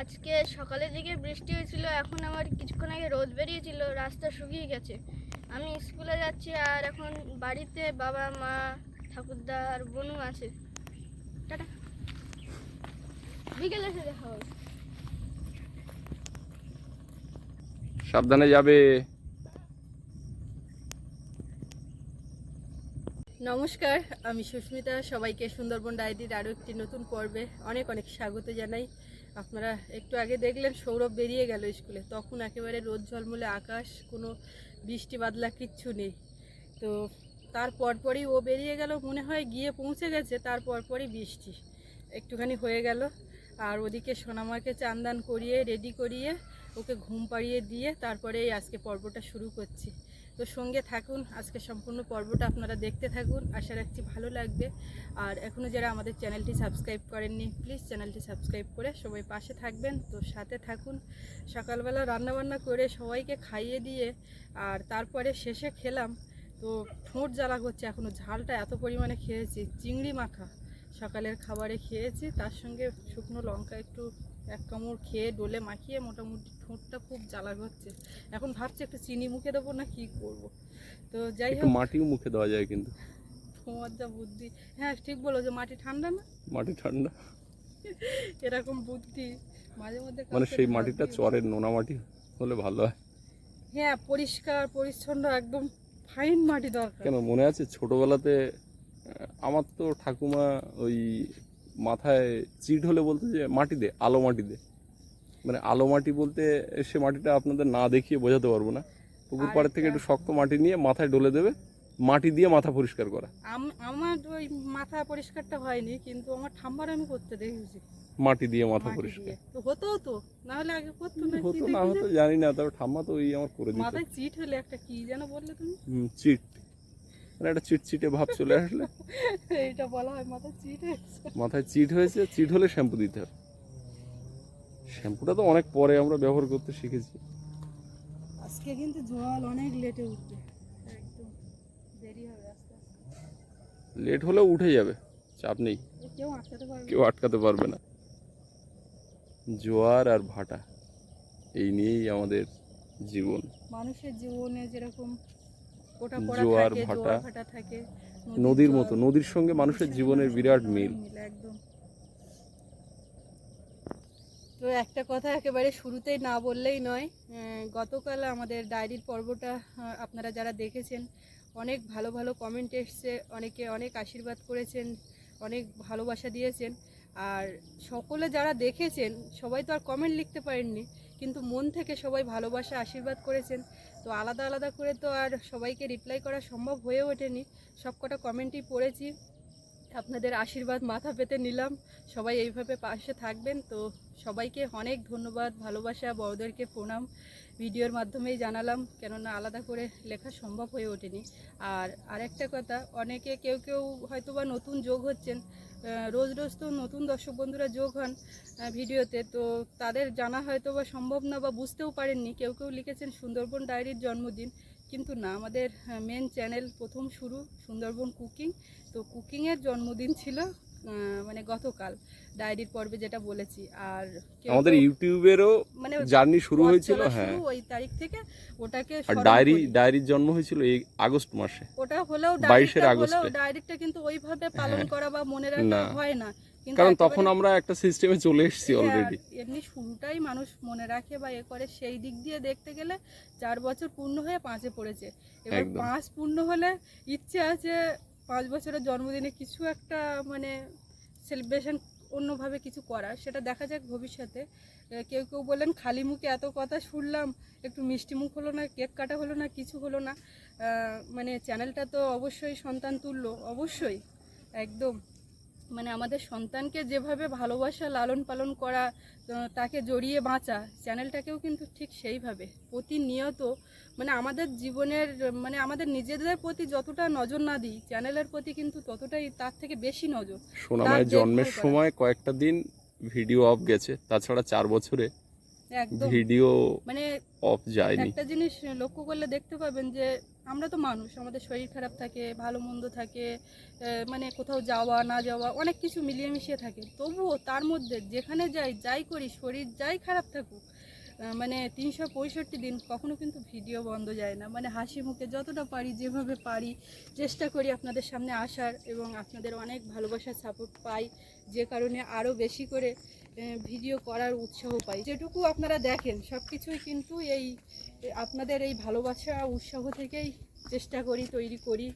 আজকে সকালের দিকে বৃষ্টি হয়েছিল এখন আমার কিছুক্ষণ আগে রোদ বেরিয়েছিল রাস্তা শুকিয়ে গেছে। আমি স্কুলে যাচ্ছি আর এখন বাড়িতে বাবা মা ঠাকুরদা আর বোনু আছে। টাটা। বিকেলে এসে দেখা হবে। সাবধানে যাবে। নমস্কার আমি সুস্মিতা। সবাইকে সুন্দরবন ডায়েরির আরও একটি নতুন পর্বে অনেক অনেক স্বাগত জানাই। আপনারা একটু আগে দেখলেন সৌরভ বেরিয়ে গেল স্কুলে। তখন একেবারে রোদ ঝলমলে আকাশ, কোনো বৃষ্টি বাদলা কিচ্ছু নেই। তো তার পরপরই ও বেরিয়ে গেল, মনে হয় গিয়ে পৌঁছে গেছে, তার পরপরই বৃষ্টি একটুখানি হয়ে গেল। আর ওদিকে সোনামাকে চান্দান করিয়ে, রেডি করিয়ে, ওকে ঘুম পাড়িয়ে দিয়ে তারপরে আজকে পর্বটা শুরু করছি। তো সঙ্গে থাকুন, আজকে সম্পূর্ণ পর্বটা আপনারা দেখতে থাকুন, আশা রাখছি ভালো লাগবে। আর এখনও যারা আমাদের চ্যানেলটি সাবস্ক্রাইব করেননি, প্লিজ চ্যানেলটি সাবস্ক্রাইব করে সবাই পাশে থাকবেন। তো সাথে থাকুন, সকালবেলা রান্নাবান্না করে সবাইকে খাইয়ে দিয়ে, আর তারপরে শেষে খেলাম। তো ঠোঁট জ্বালা করছে এখনও ঝালটা এত পরিমাণে খেয়েছি, চিংড়ি মাখা সকালের খাবারে খেয়েছি, তার সঙ্গে শুকনো লঙ্কা একটু এক কামড় খেয়ে ডোলে মাখিয়ে মোটামুটি ঠোঁটটা খুব জ্বালা করছে। এখন ভাবছি একটু চিনি মুখে দেবো না কি করব। তো যাই হোক। মাটিও মুখে দেওয়া যায় কিন্তু। তোমার যা বুদ্ধি। হ্যাঁ ঠিক বলো যে মাটি ঠান্ডা না? মাটি ঠান্ডা। এরকম বুদ্ধি। মাঝে মধ্যে মানে সেই মাটিটা চরের নোনা মাটি হলে ভালো হয়। হ্যাঁ পরিষ্কার পরিচ্ছন্ন একদম ফাইন মাটি দরকার। কেন মনে আছে ছোটবেলাতে আমার তো ঠাকুমা ওই মাথায় চিট হলে বলতো যে মাটি দে আলো মাটি দে। মানে আলো মাটি বলতে সে মাটিটা আপনাদের না দেখিয়ে বোঝাতে পারব না। পুকুর পাড়ের থেকে একটু শক্ত মাটি নিয়ে মাথায় ডলে দেবে মাটি দিয়ে মাথা পরিষ্কার করা। আমার ওই মাথা পরিষ্কারটা হয়নি কিন্তু আমার ঠাম্মার আমি করতে দেখেছি। মাটি দিয়ে মাথা পরিষ্কার। হতো তো না হলে আগে করতো না হতো না হতো জানি না তবে ঠাম্মা তো ওই আমার করে দিত। মাথায় চিট হলে একটা কি যেন বললে তুমি? চিট। মানে একটা চিটচিটে ভাব চলে আসলে। এইটা বলা হয় মাথায় চিট হয়েছে। মাথায় চিট হয়েছে চিট হলে শ্যাম্পু দিতে হবে। শ্যাম্পুটা তো অনেক পরে আমরা ব্যবহার করতে শিখেছি। আজকে কিন্তু জল অনেক লেটে উঠবে। একদম দেরি হবে আস্তে আস্তে। লেট হলেও উঠে যাবে চাপ নেই। কেউ আটকাতে পারবে কেউ আটকাতে পারবে না। জোয়ার আর ভাটা এই নিয়েই আমাদের জীবন। মানুষের জীবনে যেরকম জোয়ার ভাটা, থাকে নদীর মতো নদীর সঙ্গে মানুষের জীবনের বিরাট মিল। একদম। তো একটা কথা একেবারে শুরুতেই না বললেই নয় গতকাল আমাদের ডায়েরির পর্বটা আপনারা যারা দেখেছেন অনেক ভালো ভালো কমেন্ট এসছে অনেকে অনেক আশীর্বাদ করেছেন অনেক ভালোবাসা দিয়েছেন। আর সকলে যারা দেখেছেন সবাই তো আর কমেন্ট লিখতে পারেননি কিন্তু মন থেকে সবাই ভালোবাসা আশীর্বাদ করেছেন। তো আলাদা আলাদা করে তো আর সবাইকে রিপ্লাই করা সম্ভব হয়ে ওঠেনি। সবকটা কমেন্টই পড়েছি। আপনাদের আশীর্বাদ মাথা পেতে নিলাম। সবাই এইভাবে পাশে থাকবেন। তো সবাইকে অনেক ধন্যবাদ, ভালোবাসা, বড়দেরকে প্রণাম। ভিডিওর মাধ্যমেই জানালাম, কেননা আলাদা করে লেখা সম্ভব হয়ে ওঠেনি। আর আরেকটা কথা, অনেকে কেউ কেউ হয়তো বা নতুন যোগ হচ্ছেন রোজ রোজ তো নতুন দর্শক বন্ধুরা যোগ হন ভিডিওতে, তো তাদের জানা হয়তো বা সম্ভব না বা বুঝতেও পারেননি। কেউ কেউ লিখেছেন, সুন্দরবন ডায়েরির জন্মদিন। কিন্তু না, আমাদের মেন চ্যানেল প্রথম শুরু, সুন্দরবন কুকিং তো কুকিংয়ের জন্মদিন ছিল মানে গতকাল ডায়েরির পর্বে যেটা বলেছি আর আমাদের ইউটিউবেরও মানে জার্নি শুরু হয়েছিল হ্যাঁ। ওই তারিখ থেকে ওটাকে আর ডায়েরি ডায়েরির জন্ম হয়েছিল এই আগস্ট মাসে ওটা হলেও 22 এর ডায়েরিটা কিন্তু ওইভাবে পালন হ্যাঁ। করা বা মনে রাখা হয় না। কিন্তু কারণ তখন আমরা একটা সিস্টেমে চলে এসেছি হ্যাঁ, অলরেডি এমনি শুরুটাই মানুষ মনে রাখে বা এ করে সেই দিক দিয়ে দেখতে গেলে চার বছর পূর্ণ হয়ে পাঁচে পড়েছে। এবার পাঁচ পূর্ণ হলে ইচ্ছে আছে পাঁচ বছরের জন্মদিনে কিছু একটা মানে সেলিব্রেশন অন্যভাবে কিছু করা সেটা দেখা যাক ভবিষ্যতে। কেউ কেউ বললেন, খালি মুখে এত কথা শুনলাম, একটু মিষ্টি মুখ হলো না, কেক কাটা হলো না, কিছু হলো না। মানে চ্যানেলটা তো অবশ্যই সন্তান তুল্য অবশ্যই, একদম। মানে আমাদের সন্তানকে যেভাবে ভালোবাসা লালন পালন করা তাকে জড়িয়ে বাঁচা চ্যানেলটাকেও কিন্তু ঠিক সেইভাবে। প্রতিনিয়ত মানে আমাদের জীবনের মানে আমাদের নিজেদের প্রতি যতটা নজর না দিই চ্যানেলের প্রতি কিন্তু ততটাই তার থেকে বেশি নজর। সোনামায়ের জন্মের সময় কয়েকটা দিন ভিডিও অফ গেছে তাছাড়া চার বছরে ভিডিও মানে অফ যায়নি। একটা জিনিস লক্ষ্য করলে দেখতে পাবেন যে আমরা তো মানুষ আমাদের শরীর খারাপ থাকে ভালো মন্দ থাকে মানে কোথাও যাওয়া না যাওয়া অনেক কিছু মিলিয়ে মিশিয়ে থাকে। তবুও তার মধ্যে যেখানে যাই যাই করি শরীর যাই খারাপ থাকুক মানে তিনশো পঁয়ষট্টি দিন কখনো কিন্তু ভিডিও বন্ধ যায় না। মানে হাসি মুখে যতটা পারি, যেভাবে পারি, চেষ্টা করি আপনাদের সামনে আসার এবং আপনাদের অনেক ভালোবাসার সাপোর্ট পাই। যে কারণে আরও বেশি করে ভিডিও করার উৎসাহ পাই। যেটুকু আপনারা দেখেন সব কিছুই কিন্তু এই আপনাদের এই ভালোবাসা, উৎসাহ থেকেই চেষ্টা করি, তৈরি করি।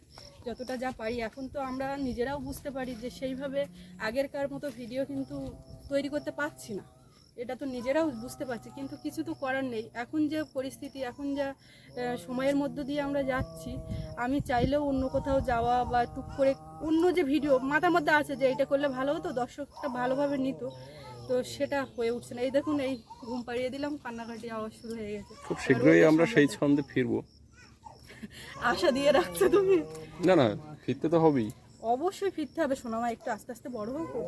যতটা যা পারি। এখন তো আমরা নিজেরাও বুঝতে পারি যে সেইভাবে আগেরকার মতো ভিডিও কিন্তু তৈরি করতে পারছি না। এটা তো নিজেরাও বুঝতে পারছি কিন্তু কিছু তো করার নেই। এখন যে পরিস্থিতি এখন যা সময়ের মধ্য দিয়ে আমরা যাচ্ছি আমি চাইলেও অন্য কোথাও যাওয়া বা টুক করে অন্য যে ভিডিও মাথার মধ্যে আছে যে এটা করলে ভালো হতো দর্শকটা ভালোভাবে নিত তো সেটা হয়ে উঠছে না। এই দেখুন এই ঘুম পাড়িয়ে দিলাম কান্নাকাটি আওয়াজ শুরু হয়ে গেছে। খুব শীঘ্রই আমরা সেই ছন্দে ফিরবো। আশা দিয়ে রাখছো তুমি? না না ফিরতে তো হবেই। অবশ্যই ফিরতে হবে। সোনামা একটু আস্তে আস্তে বড় হোক তো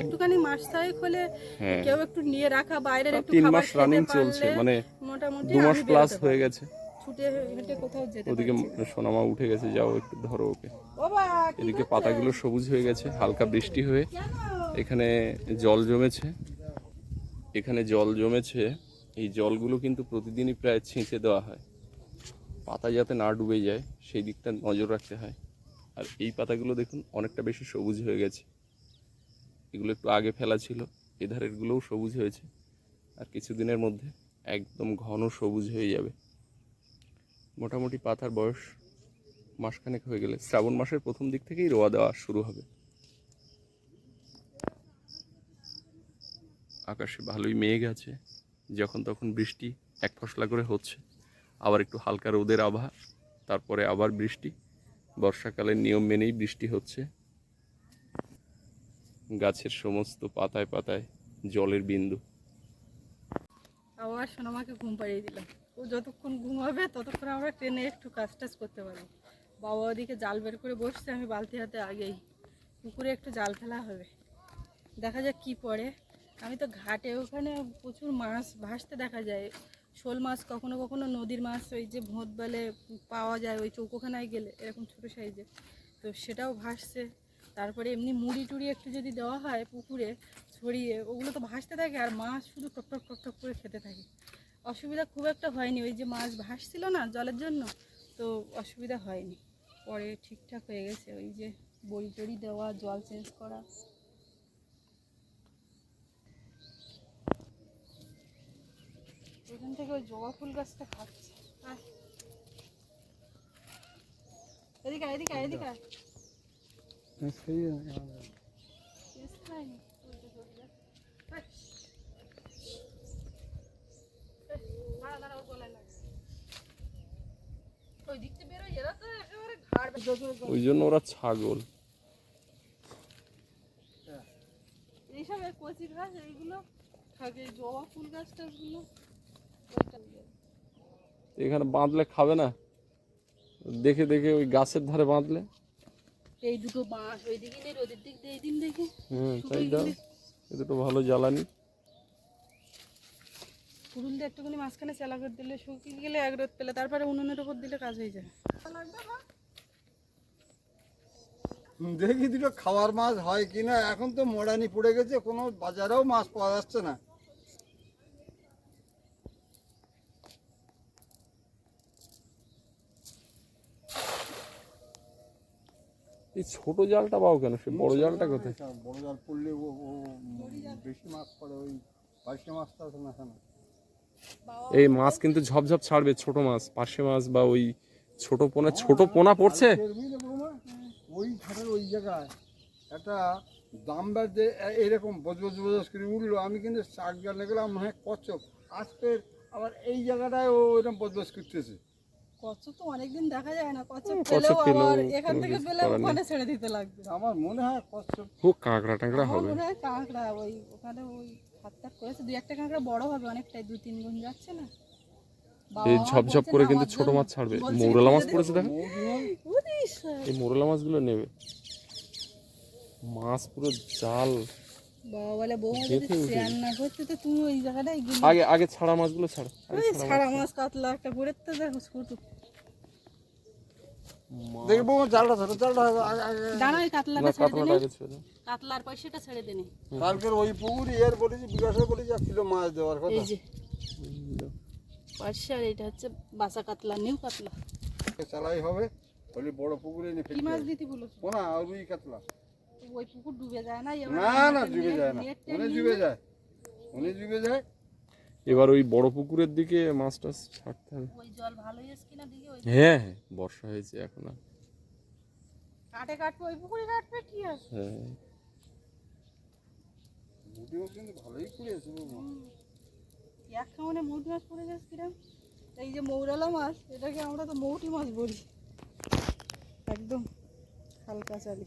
একটুখানি মাস ছয়েক হলে হ্যাঁ। কেউ একটু নিয়ে রাখা বাইরের একটু তিন মাস রানিং চলছে মানে মোটামুটি দু মাস প্লাস হয়ে গেছে। ছুটে হেঁটে কোথাও যেতে ওদিকে সোনামা উঠে গেছে যাও একটু ধরো ওকে। এদিকে পাতাগুলো সবুজ হয়ে গেছে হালকা বৃষ্টি হয়ে। এখানে জল জমেছে। এখানে জল জমেছে এই জলগুলো কিন্তু প্রতিদিনই প্রায় ছিঁচে দেওয়া হয়। পাতা যাতে না ডুবে যায় সেই দিকটা নজর রাখতে হয়। আর এই পাতাগুলো দেখুন, অনেকটা বেশি সবুজ হয়ে গেছে। এগুলো একটু আগে ফেলা ছিল, এধারেরগুলোও সবুজ হয়েছে। আর কিছুদিনের মধ্যে একদম ঘন সবুজ হয়ে যাবে। মোটামুটি পাতার বয়স মাসখানেক হয়ে গেলে, শ্রাবণ মাসের প্রথম দিক থেকেই রোয়া দেওয়া শুরু হবে। আকাশে ভালোই মেঘ আছে, যখন তখন বৃষ্টি এক ফসলা করে হচ্ছে। আবার একটু হালকা রোদের আভা, তারপরে আবার বৃষ্টি বর্ষাকালের নিয়ম মেনেই বৃষ্টি হচ্ছে। গাছের সমস্ত পাতায় পাতায় জলের বিন্দু। আবার সোনামাকে ঘুম পাড়িয়ে দিলাম ও যতক্ষণ ঘুমাবে, ততক্ষণ আমরা ট্রেনে একটু কাজ টাজ করতে পারব বাবা ওদিকে জাল বের করে বসছে, আমি বালতি হাতে আগেই। পুকুরে একটু জাল ফেলা হবে। দেখা যাক কি পড়ে। আমি তো ঘাটে ওখানে প্রচুর মাছ ভাসতে দেখা যায়। শোল মাছ কখনো কখনো নদীর মাছ, ওই যে ভোঁত বেলে পাওয়া যায়, ওই চৌকোখানায় গেলে, এরকম ছোটো সাইজে। তো সেটাও ভাসছে। তারপরে এমনি মুড়ি টুড়ি একটু যদি দেওয়া হয় পুকুরে ছড়িয়ে, ওগুলো তো ভাসতে থাকে, আর মাছ শুধু টক টক টক টক করে খেতে থাকে। অসুবিধা খুব একটা হয়নি, ওই যে মাছ ভাসছিল না জলের জন্য, তো অসুবিধা হয়নি। পরে ঠিকঠাক হয়ে গেছে, ওই যে বড়ি টড়ি দেওয়া, জল চেঞ্জ করা। ওখান থেকে ওই জবা ফুল গাছটা খাচ্ছে। এদিকে এদিকে এদিকে। ওই জন্য ওরা ছাগল। এইসব এই কচি ঘাস এইগুলো থাকে জবা ফুল গাছ টাছগুলো। এখানে বাঁধলে খাবে না। দেখে দেখে ওই গাছের ধারে বাঁধলে। এই দুটো বাঁশ ওই দিকে নেই রোদের দিক দিয়ে এই দিন দেখি। হুম তাই দাও। এ দুটো ভালো জ্বালানি। কুড়ুল দিয়ে একটুখানি মাঝখানে চেলা করে দিলে শুকিয়ে গেলে এক রোদ পেলে তারপরে উনুনের উপর দিলে কাজ হয়ে যায়। দেখি দুটো খাওয়ার মাছ হয় কিনা। এখন তো মোড়ানি পড়ে গেছে কোনো বাজারেও মাছ পাওয়া যাচ্ছে না। এই ছোট জালটা পাও কেন? সে বড় জালটা কোথায়? বড় জাল পড়লে ও বেশি মাছ পড়ে ওই পার্শে মাছটা আছে না এই মাছ কিন্তু ঝপঝপ ছাড়বে ছোট মাছ পার্শে মাছ বা ওই ছোট পোনা ছোট পোনা পড়ছে? ওই ঘাটের ওই জায়গায় একটা দামবার যে এরকম বজ বজ বজ করে উঠল আমি কিন্তু চার জাল গেলাম হয় কচ্ছপ আজকে আবার এই জায়গাটায় ও এরকম বজ বজ করতেছে। কচ্ছপ তো অনেকদিন দেখা যায় না কচ্ছপ পেলেও আবার এখান থেকে পেলে ওখানে ছেড়ে দিতে লাগবে। আমার মনে হয় কচ্ছপ ও কাঁকড়া টাঁকড়া হবে। মনে হয় কাঁকড়া ওই ওখানে ওই হাত টাত করেছে। দুই একটা কাঁকড়া বড় হবে অনেকটাই দুই তিন গুণ যাচ্ছে না। এই ঝপঝপ করে কিন্তু ছোট মাছ ছাড়বে। মৌরলা মাছ পড়েছে দেখো। এই মোরলা মাছগুলো নেবে। মাছ পুরো জাল। আগে আগে ছাড়া মাছগুলো ছাড়। ছাড়া ছাড়া মাছ কাতলা একটা ঘুরে তো দেখো ছোট দেখব জালটা ধরো জালটা আগে আগে দাঁড়া ওই না কাতলাটা ছেড়ে কাতলার পয়সাটা ছেড়ে দিনে কালকের ওই পুকুর এর বলেছি বিকাশে বলেছি এক কিলো মাছ দেওয়ার কথা। এই যে। আর এটা হচ্ছে বাসা কাতলা নিউ কাতলা। চালাই হবে বলি বড় পুকুরে এনে কি মাছ। দিতে বলেছ পোনা রুই কাতলা। ওই পুকুর ডুবে যায় না না না ডুবে যায় না। উনি ডুবে যায়। উনি ডুবে যায় এবার ওই বড় পুকুরের দিকে মাছ টাছ ছাড়তে হবে। ওই জল ভালোই এসে কিনা দিকে ওই হ্যাঁ হ্যাঁ বর্ষা হয়েছে এখন আর। কাটে কাটবে ওই পুকুরে কাটবে কি আছে হ্যাঁ। কিন্তু ভালোই কুড়িয়েছে এক মৌটি মাছ পড়ে গেছে কিরম এই যে মৌরালা মাছ এটাকে আমরা তো মৌটি মাছ বলি। একদম হালকা চালি।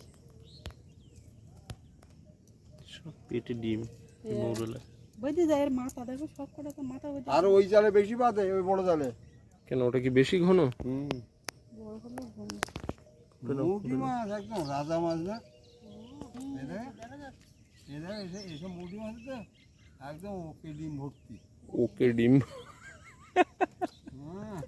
সব পেটে ডিম মৌরলা। বেঁধে যায় এর মাথা দেখো সব কটা তো মাথা বেঁধে আর ওই জালে বেশি বাঁধে ওই বড় জালে। কেন ওটা কি বেশি ঘন? হুম। বড় হলো ঘন। মুটি মাছ একদম রাজা মাছ না? এসব মুটি মাছ তো একদম ওকে ডিম ভর্তি। ওকে ডিম। হ্যাঁ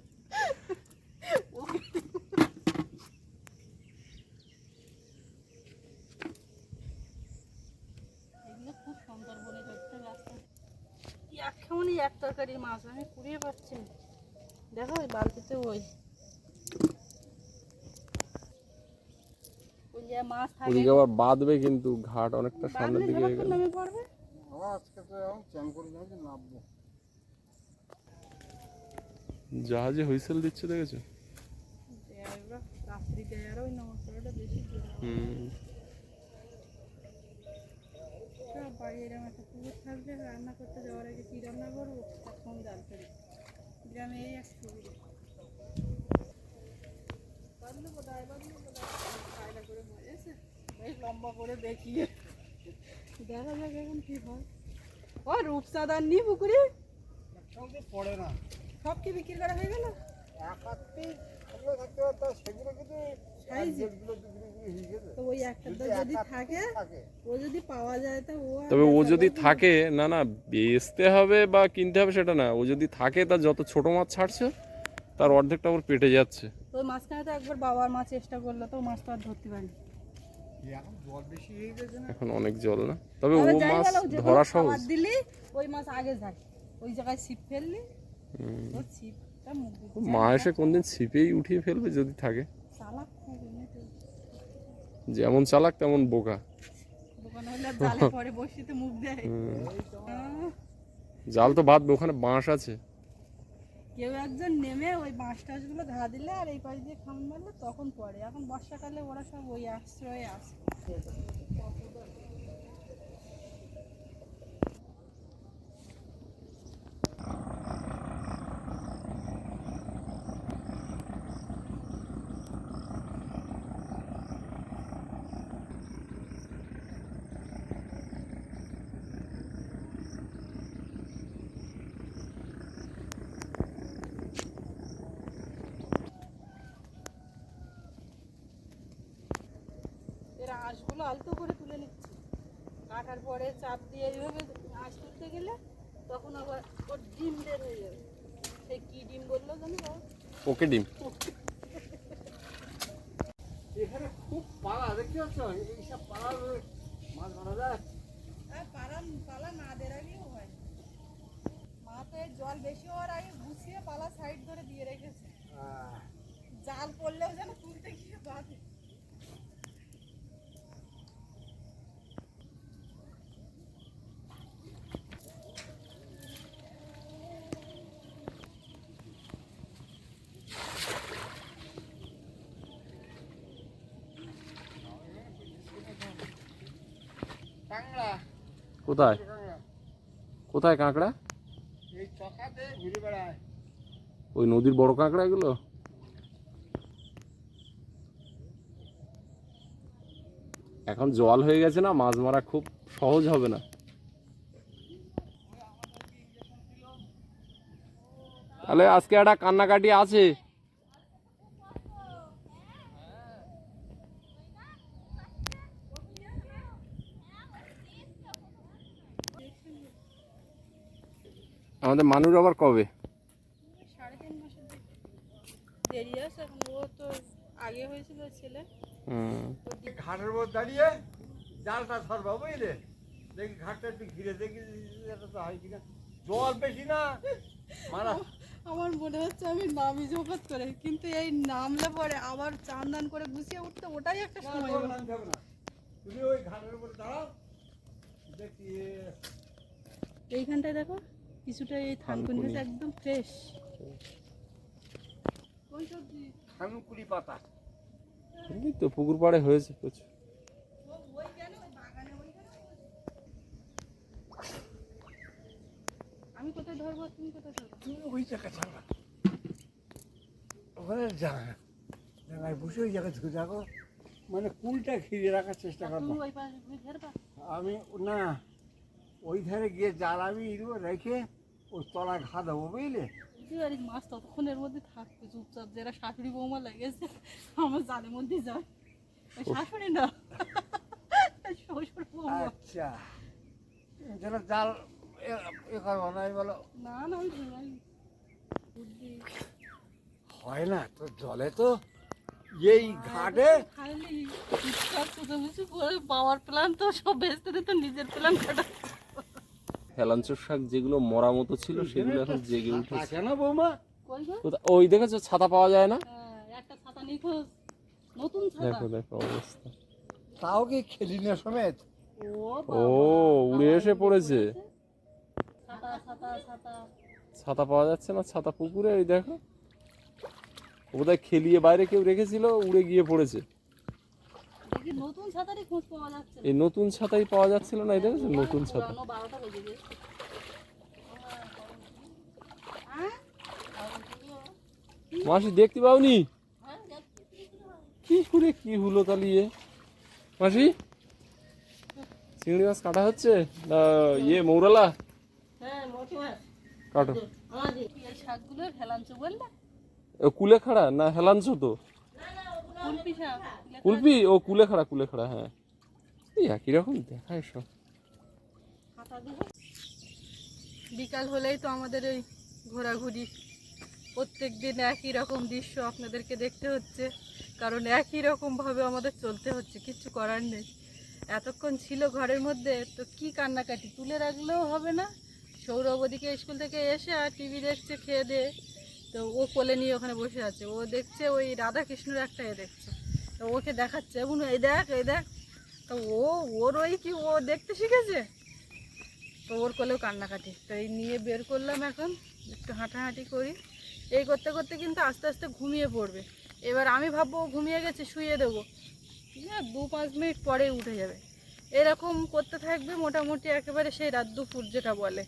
এগুলো খুব সুন্দর বলে ধরতে রাস্তা এক এক তরকারির মাছ আমি কুড়িয়ে পাচ্ছি না। দেখো ওই বালতিতে ওই। ওই যে মাছ ওদিকে আবার বাঁধবে কিন্তু ঘাট অনেকটা সামনের দিকে হয়ে গেল। নামে পড়বে? আবার আজকে তো চ্যান করে যাচ্ছে নামবো। জাহাজে হুইসেল দিচ্ছে দেখেছ? হুম। পুকুর থাকবে রান্না করতে যাওয়ার আগে কী রান্না করব? তখন জাল ফেলি গ্রামে এই এক সুবিধা বেশ লম্বা করে দেখিয়ে। দেখা যাক এখন কি হয়। ও রূপসাদার নি পুকুরে? পড়ে না। সব কি বিক্রি করা হয়ে গেল? এক আধটি থাকলে থাকতে পারতো সেগুলো কিন্তু তবে ও যদি থাকে না না বেচতে হবে বা কিনতে হবে সেটা না। ও যদি থাকে তার যত ছোট মাছ ছাড়ছে তার অর্ধেকটা ওর পেটে যাচ্ছে। তো ওই মাঝখানে তো একবার বাবার মা চেষ্টা করল তো মাছ তো আর ধরতে পারিনি। এখন অনেক জল না। তবে ও মাছ ধরা সহজ। দিলি ওই মাছ আগে যায়। ওই জায়গায় ছিপ ফেললি মুখ মা এসে কোনদিন ছিপেই উঠিয়ে ফেলবে যদি থাকে। যেমন চালাক তেমন বোকা। পরে জাল তো বাঁধবে ওখানে বাঁশ আছে। কেউ একজন নেমে ওই বাঁশ টাঁশগুলো ধা দিলে আর এই পাশ দিয়ে খাম মারলে তখন পড়ে। এখন বর্ষাকালে ওরা সব ওই আশ্রয়ে আসে এর আঁশগুলো আলতো করে তুলে নিচ্ছে কাটার পরে চাপ দিয়ে এইভাবে আঁশ তুলতে গেলে তখন আবার ওর ডিম বের হয়ে যাবে। সে কি ডিম বলল জানি ওকে ডিম। এখানে খুব পালা দেখতে পাচ্ছ? এইসব পালার মাছ মারা যায়। পালা পালা না দেওয়ার আগেও হয়। মা তো এই জল বেশি হওয়ার আগে গুছিয়ে পালা সাইড ধরে দিয়ে রেখেছে। জাল পড়লেও যেন তুলতে গিয়ে বাঁধে। কোথায়? কোথায় কাঁকড়া? ওই নদীর বড় কাঁকড়া এগুলো এখন জল হয়ে গেছে না মাছ মারা খুব সহজ হবে না। তাহলে আজকে একটা কান্নাকাটি আছে আমাদের মানুষ আবার কবে সাড়ে তিন মাসের দিকে দেরি আছে এখন ও তো আগে হয়েছিল ছেলে। হুম। ঘাটের উপর দাঁড়িয়ে জালটা ধরবা বুঝলে? দেখি ঘাটটা একটু ঘিরে দেখি এটা তো হয় কিনা। জল বেশি না? মারা। আমার মনে হচ্ছে আমি নামি জোগাত করে কিন্তু এই নামলে পরে আবার চান দান করে গুছিয়ে উঠতে ওটাই একটা সময়। তুমি ওই ঘাটের উপর দাঁড়াও দেখি এইখানটায় দেখো। কিছুটা এই থানকুনি থানকুনি। একদম ফ্রেশ কোন সবজি থানকুড়ি পাতা। এই তো পুকুর পাড়ে হয়েছে প্রচুর। আমি কোথায় ধরবো তুমি কোথায় ধরবো? তুমি ওই ছাড়বা ওখানে যা জায়গায় বসে ওই জায়গায় ধরে রাখো মানে কুলটা ঘিরে রাখার চেষ্টা করব। আমি না ওই ধারে গিয়ে জাল আমি ইরবো রেখে ওই তলা ঘা দেবো বুঝলে? পারিস মাছ ততক্ষণের মধ্যে থাকবে চুপচাপ যারা শাশুড়ি বৌমা লেগেছে আমার জালের মধ্যে যায়। শাশুড়ি না শ্বশুর বৌমা। আচ্ছা। যেন জাল এ- করব না আমি বলো না না আমি হয় না তো জলে তো এই ঘাটে চুপচাপ চুচামুচি করে পাওয়ার প্ল্যান তো সব বেচতে দিত নিজের প্ল্যান কাটা। হেলাঞ্চর শাক যেগুলো মরা মতো ছিল সেগুলো এখন জেগে উঠেছে। থাকে না বৌমা ওই দেখেছ ছাতা পাওয়া যায় না? হ্যাঁ, একটা ছাতা নিখোঁজ। নতুন ছাতা। দেখো দেখো অবস্থা। তাও কি খেলি না সমেত? ও উড়ে এসে পড়েছে। ছাতা ছাতা ছাতা। ছাতা পাওয়া যাচ্ছে না ছাতা পুকুরে ওই দেখো। ও বোধহয় খেলিয়ে বাইরে কেউ রেখেছিল উড়ে গিয়ে পড়েছে দেখি নতুন ছাতারই খোঁজ পাওয়া যাচ্ছে না। এই নতুন ছাতাই পাওয়া যাচ্ছিল না এই দেখেছ নতুন ছাতা। হ্যাঁ? মাসি দেখতে পাওনি? হ্যাঁ, কি করে কি হলো তালিয়ে মাসি চিংড়ি মাছ কাটা হচ্ছে? না ইয়ে মৌরালা? হ্যাঁ। কাটো। কুলে খাড়া না হেলাঞ্চো তো। কুলপি ও কুলে খাড়া কুলে খাড়া হ্যাঁ। এই একই রকম দেখায় সব। বিকাল হলেই তো আমাদের এই ঘোরাঘুরি। প্রত্যেক দিন একই রকম দৃশ্য আপনাদেরকে দেখতে হচ্ছে। কারণ একই রকমভাবে আমাদের চলতে হচ্ছে কিচ্ছু করার নেই। এতক্ষণ ছিল ঘরের মধ্যে তো কি কান্নাকাটি? তুলে রাখলেও হবে না। সৌরভ ওদিকে স্কুল থেকে এসে আর টিভি দেখছে খেয়ে দিয়ে তো ও কোলে নিয়ে ওখানে বসে আছে। ও দেখছে ওই রাধা কৃষ্ণের একটা এ দেখছে। তো ওকে দেখাচ্ছে এবং এই দেখ এই দেখ। তো ও, ওর ওই কি ও দেখতে শিখেছে? তো ওর কোলেও কান্নাকাটি। তো এই নিয়ে বের করলাম এখন, একটু হাঁটাহাঁটি করি। এই করতে করতে কিন্তু আস্তে আস্তে ঘুমিয়ে পড়বে। এবার আমি ভাববো ও ঘুমিয়ে গেছে, শুয়ে দেবো। হ্যাঁ দু পাঁচ মিনিট পরে উঠে যাবে। এরকম করতে থাকবে মোটামুটি একেবারে সেই রাত দুপুর যেটা বলে।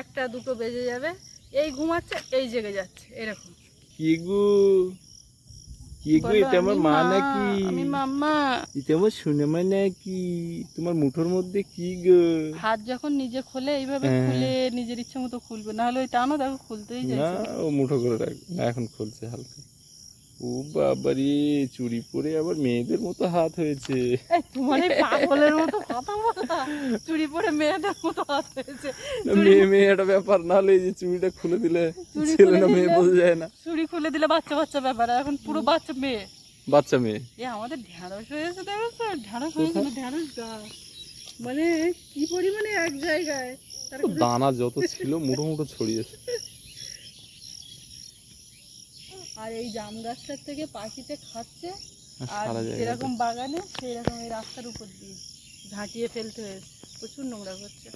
একটা, দুটো বেজে যাবে। এই ঘুমাচ্ছে এই জেগে যাচ্ছে এরকম। কি গু? কি গু এটা আমার মা নাকি? আমি মাম্মা। এটা আমার শুনে মানে কি তোমার মুঠোর মধ্যে কি গো? হাত যখন নিজে খোলে এইভাবে হ্যাঁ। খুলে নিজের ইচ্ছে মতো খুলবে। না হলে ওই টানো দেখো খুলতেই না ও মুঠো করে রাখ না এখন খুলছে হালকা। ও বাবারে চুরি পরে আবার মেয়েদের মতো হাত হয়েছে। এই তোমার এই পাগলের মতো কথা বলা চুরি পরে মেয়েদের মতো হাত হয়েছে। মেয়ে মেয়ে একটা ব্যাপার না হলে এই যে চুড়িটা খুলে দিলে ছেলে না মেয়ে বোঝা যায় না। চুরি খুলে দিলে বাচ্চা বাচ্চা ব্যাপার এখন পুরো বাচ্চা মেয়ে। বাচ্চা মেয়ে। এ আমাদের ঢ্যাঁড়স হয়েছে দেখো ঢ্যাঁড়স হয়েছিল ঢ্যাঁড়স গাছ। মানে কি পরিমাণে এক জায়গায়? দানা যত ছিল মুঠো মুঠো ছড়িয়েছে। আর এই জাম গাছটার থেকে পাখিতে খাচ্ছে আর যেরকম বাগানে সেই রকম এই রাস্তার উপর দিয়ে ঝাঁটিয়ে ফেলতে হয়েছে। প্রচুর নোংরা করছে।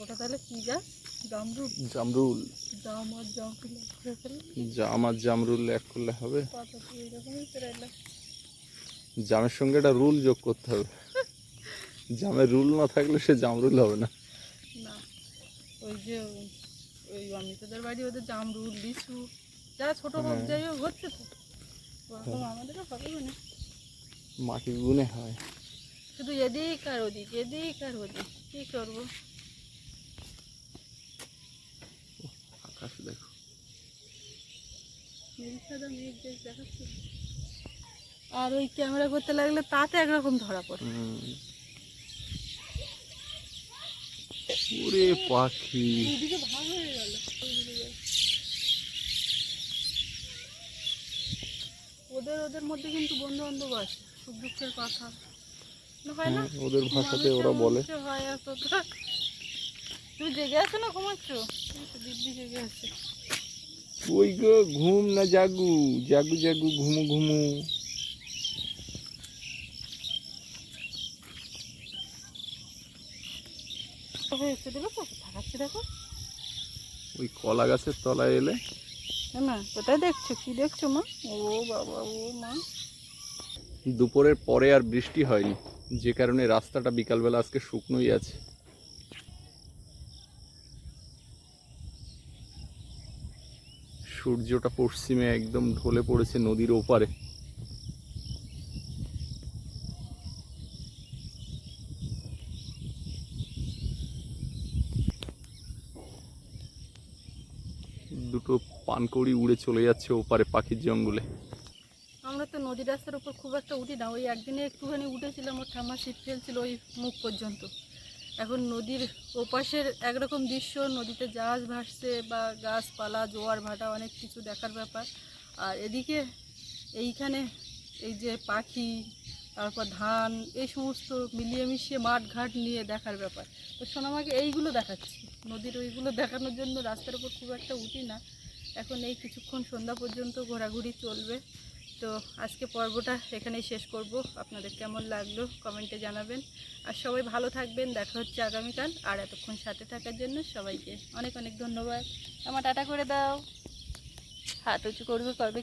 ওটা তাহলে কি গাছ? জামরুল? জামরুল। জাম আর জাম ফেলে ঘুরে ফেলে জাম আর জামরুল এক করলে হবে। জামের সঙ্গে একটা রুল যোগ করতে হবে। জামের রুল না থাকলে সে জামরুল হবে না। না ওই যে ওই অমিতাদের বাড়ি ওদের জামরুল লিচু। যারা ছোট হোক হ্যাঁ। যাই হোক হচ্ছে তো। আমাদেরও হবে মানে মাটির গুণে। হয়। শুধু এদিক আর ওদিক এদিক আর ওদিক। কী করব? আকাশ দেখো। আর ওই ক্যামেরা করতে লাগলে তাতে একরকম ধরা পড়ে। পাখি দুদিকে ভাগ হয়ে গেল ওদের ওদের মধ্যে কিন্তু বন্ধু বান্ধব আছে সুখ দুঃখের কথা। হয় না? ওদের ভাষাতে ওরা বলে। তুমি জেগে আছো না ঘুমাচ্ছ? দিব্যি জেগে আছে। ওই গো ঘুম না জাগু? জাগু জাগু ঘুমু ঘুমু। হয়েছে দেখো থাকাচ্ছে দেখো। ওই কলা গাছের তলায় এলে দুপুরের পরে আর বৃষ্টি হয়নি, যে কারণে রাস্তাটা বিকালবেলা আজকে শুকনোই আছে। সূর্যটা পশ্চিমে একদম ঢলে পড়েছে নদীর ওপারে। দুটো পানকড়ি উড়ে চলে যাচ্ছে ওপারে পাখির জঙ্গলে। আমরা তো নদী রাস্তার উপর খুব একটা উঠি না। ওই একদিনে একটুখানি উঠেছিলাম, ওর ঠাম্মা শীত ফেলছিল ওই মুখ পর্যন্ত। এখন নদীর ওপাশের একরকম দৃশ্য, নদীতে জাহাজ ভাসছে বা গাছপালা, জোয়ার ভাটা, অনেক কিছু দেখার ব্যাপার। আর এদিকে এইখানে এই যে পাখি, তারপর ধান, এই সমস্ত মিলিয়ে মিশিয়ে মাঠ ঘাট নিয়ে দেখার ব্যাপার। তো সোনামাকে এইগুলো দেখাচ্ছি। নদীর ওইগুলো দেখানোর জন্য রাস্তার উপর খুব একটা উঠি না। এখন এই কিছুক্ষণ সন্ধ্যা পর্যন্ত ঘোরাঘুরি চলবে। তো আজকে পর্বটা এখানেই শেষ করব। আপনাদের কেমন লাগল কমেন্টে জানাবেন। আর সবাই ভালো থাকবেন, দেখা হচ্ছে আগামীকাল। আর এতক্ষণ সাথে থাকার জন্য সবাইকে অনেক অনেক ধন্যবাদ। আমার টাটা করে দাও। হাত উঁচু করবে করবে